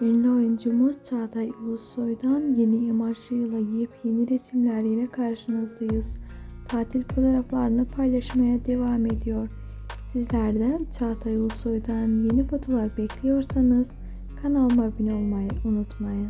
Ünlü oyuncumuz Çağatay Ulusoy'dan yeni imajıyla yepyeni resimleriyle karşınızdayız. Tatil fotoğraflarını paylaşmaya devam ediyor. Sizler de Çağatay Ulusoy'dan yeni fotoğraflar bekliyorsanız kanalıma abone olmayı unutmayın.